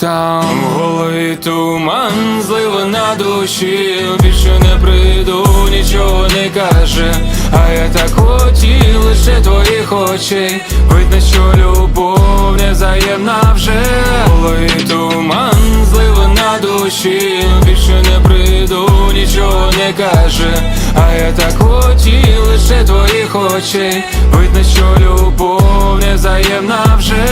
там В голові туман, злива на душі. Більше не прийду, нічого не каже. А я так хотів лише твоїх очей. Видно, що любов незаємна вже. В голові туман, злива на душі. Більше не прийду, нічого не каже. А я так хотів лише твоїх очей. Видно, що любов незаємна вже.